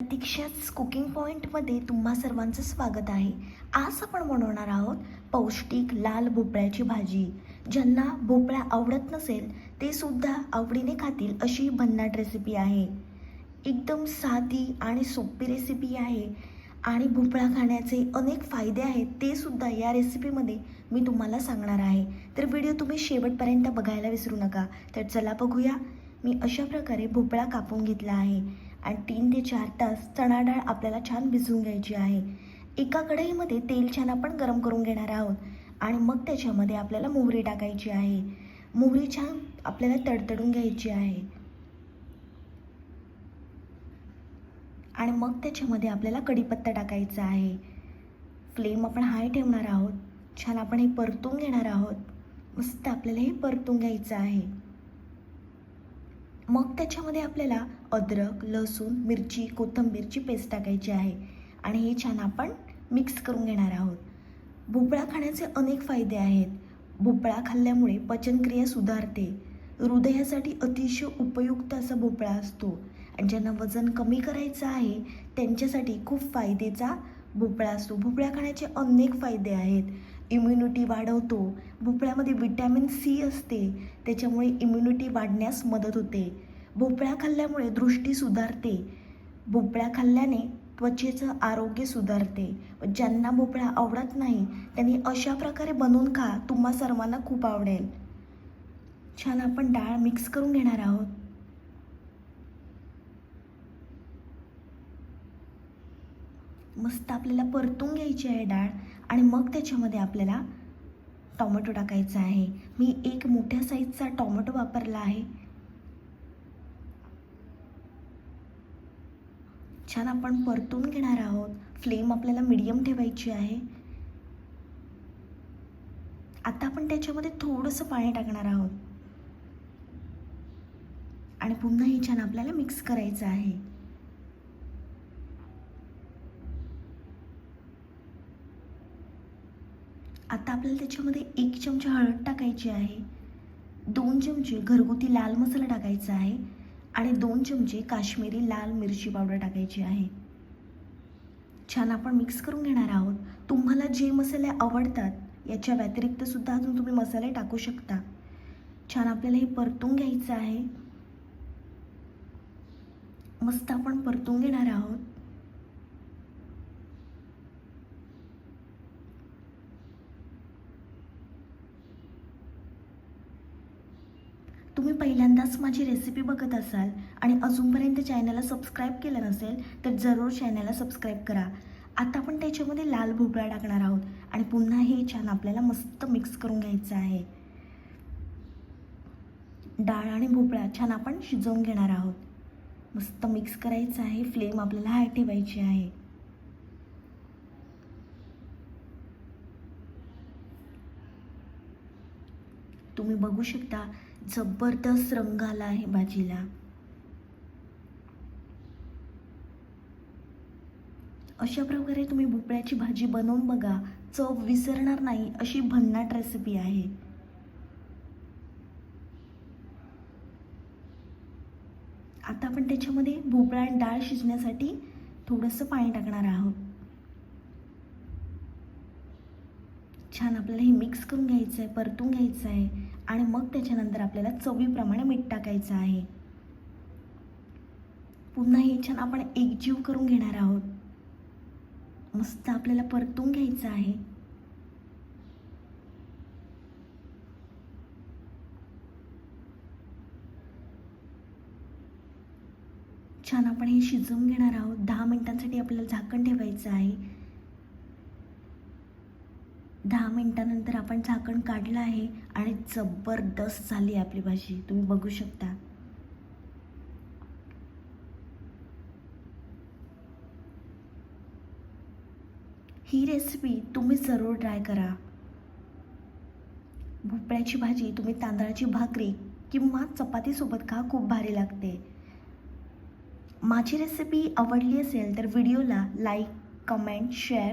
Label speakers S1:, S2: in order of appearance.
S1: प्रतीक्षाच cooking पॉईंटमध्ये तुम्हा सर्वांचं स्वागत आहे. आज आपण बनवणार आहोत पौष्टिक लाल भोपळ्याची भाजी. ज्यांना भोपळा आवडत नसेल ते सुद्धा आवडीने खातील अशी भन्नाट रेसिपी आहे. एकदम साधी आणि सोपी रेसिपी आहे आणि भोपळा खाण्याचे अनेक फायदे आहेत ते सुद्धा या रेसिपीमध्ये मी तुम्हाला सांगणार आहे. तर व्हिडिओ तुम्ही शेवटपर्यंत बघायला विसरू नका. तर चला बघूया. मी अशा प्रकारे भोपळा कापून घेतला आहे. आणि तीन ते चार तास चणा डाळ आपल्याला छान भिजवून घ्यायची आहे. एका कढईमध्ये तेल छान आपण गरम करून घेणार आहोत आणि मग त्याच्यामध्ये आपल्याला मोहरी टाकायची आहे. मोहरी छान आपल्याला तडतडून घ्यायची आहे. आणि मग त्याच्यामध्ये आपल्याला कढीपत्ता टाकायचा आहे. फ्लेम आपण हाय ठेवणार आहोत. छान आपण हे परतून घेणार आहोत. मस्त आपल्याला हे परतून घ्यायचं आहे. मग त्याच्यामध्ये आपल्याला अद्रक लसूण मिरची कोथिंबीरची पेस्ट टाकायची आहे. आणि हे छान आपण मिक्स करून घेणार आहोत. भोपळा खाण्याचे अनेक फायदे आहेत. भोपळा खाल्ल्यामुळे पचनक्रिया सुधारते. हृदयासाठी अतिशय उपयुक्त असा भोपळा असतो. आणि ज्यांना वजन कमी करायचं आहे त्यांच्यासाठी खूप फायदेचा भोपळा असतो. भोपळा खाण्याचे अनेक फायदे आहेत. इम्युनिटी वाढवतो. भोपळ्यामध्ये विटॅमिन सी असते. त्याच्यामुळे इम्युनिटी वाढण्यास मदत होते. भोपळा खाल्ल्यामुळे दृष्टी सुधारते. भोपळा खाल्ल्याने त्वचेचं आरोग्य सुधारते. ज्यांना भोपळा आवडत नाही त्यांनी अशा प्रकारे बनवून खा. तुम्हा सर्वांना खूप आवडेल. छान आपण डाळ मिक्स करून घेणार आहोत. मस्त आपल्याला परतून घ्यायची आहे डाळ. आणि मग त्याच्यामध्ये आपल्याला टॉमॅटो टाकायचा आहे. मी एक मोठ्या साईजचा टॉमॅटो वापरला आहे. छान आपण परतून घेणार आहोत. फ्लेम आपल्याला मीडियम ठेवायची आहे. आता आपण त्याच्यामध्ये थोडंसं पाणी टाकणार आहोत. आणि पुन्हा हे छान आपल्याला मिक्स करायचं आहे. आता आपल्याला त्याच्यामध्ये एक चमचा हळद टाकायची आहे दोन चमचे घरगुती लाल मसाला टाकायचा आहे आणि दोन चमचे काश्मीरी लाल मिरची पावडर टाकायची आहे. छान आपण मिक्स करून घेणार आहोत. तुम्हाला जे मसाले आवडतात याच्या व्यतिरिक्त सुद्धा अजून तुम्ही मसाले टाकू शकता. छान आपल्याला हे परतून घ्यायचं आहे. मस्त आपण परतून घेणार आहोत. तुम्ही पहिल्यांदाच माझी रेसिपी बघत असाल आणि अजूनपर्यंत चॅनलला सबस्क्राईब केलं नसेल तर जरूर चॅनलला सबस्क्राईब करा. आता आपण त्याच्यामध्ये लाल भोपळा टाकणार आहोत आणि पुन्हा हे छान आपल्याला मस्त मिक्स करून घ्यायचं आहे. डाळ आणि भोपळा छान आपण शिजवून घेणार आहोत. मस्त मिक्स करायचं आहे फ्लेम आपल्याला हाय ठेवायची आहे. तुम्ही बघू शकता जबरदस्त रंग आला आहे भाजीला अशा प्रकारे तुम्ही भोपळ्याची भाजी बनवून बघा. चव विसरणार नाही अशी भन्नाट रेसिपी आहे. आता आपण त्याच्यामध्ये भोपळा आणि डाळ शिजण्यासाठी थोडंसं पाणी टाकणार आहोत. छान आपल्याला हे मिक्स करून घ्यायचं आहे परतून घ्यायचं आहे आणि मग त्याच्यानंतर आपल्याला चवीप्रमाणे मीठ टाकायचं आहे. पुन्हा हे छान आपण एकजीव करून घेणार आहोत. मस्त आपल्याला परतून घ्यायचं आहे. छान आपण हे शिजवून घेणार आहोत. दहा मिनिटांसाठी आपल्याला झाकण ठेवायचं आहे. दहा मिनटानंतर आपण झाकण काढलं आहे आणि जबरदस्त झाली आहे आपली भाजी. तुम्ही बघू शकता. ही रेसिपी तुम्ही जरूर ट्राय करा. भोपळ्याची भाजी तुम्ही तांदळाची भाकरी किंवा चपातीसोबत खा खूप भारी लागते. माझी रेसिपी आवडली असेल तर व्हिडिओला लाईक कमेंट शेअर